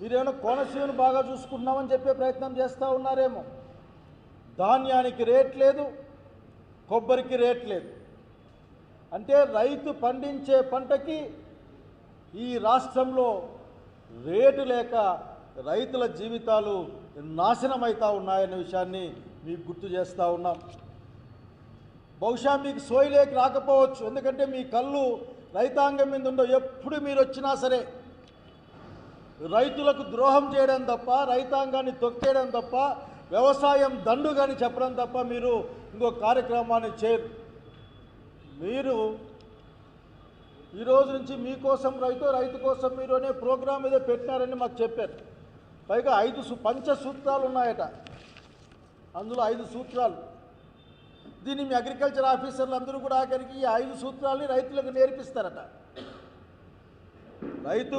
మీరేమైనా కోనసీమను బాగా చూసుకుంటున్నామని చెప్పే ప్రయత్నం చేస్తూ ఉన్నారేమో. ధాన్యానికి రేట్ లేదు కొబ్బరికి రేట్ లేదు. అంటే రైతు పండించే పంటకి ఈ రాష్ట్రంలో రేటు లేక రైతుల జీవితాలు నాశనమవుతూ ఉన్నాయనే విషయాన్ని మీకు గుర్తు చేస్తూ ఉన్నాం. బహుశా మీకు సోయిలేకి రాకపోవచ్చు ఎందుకంటే మీ కళ్ళు రైతాంగం మీద ఉండవు. ఎప్పుడు మీరు వచ్చినా సరే రైతులకు ద్రోహం చేయడం తప్ప రైతాంగాన్ని తొక్కేయడం తప్ప వ్యవసాయం దండుగాని చెప్పడం తప్ప మీరు ఇంకో కార్యక్రమాన్ని చేయరు. మీరు ఈరోజు నుంచి మీకోసం రైతు రైతు కోసం మీరు అనే ప్రోగ్రాం ఏదో పెట్టినారని మాకు చెప్పారు. పైగా ఐదు సు పంచ సూత్రాలు ఉన్నాయట. అందులో ఐదు సూత్రాలు. దీన్ని మీ అగ్రికల్చర్ ఆఫీసర్లు అందరూ కూడా ఆఖరికి ఈ ఐదు సూత్రాలని రైతులకు నేర్పిస్తారట. రైతు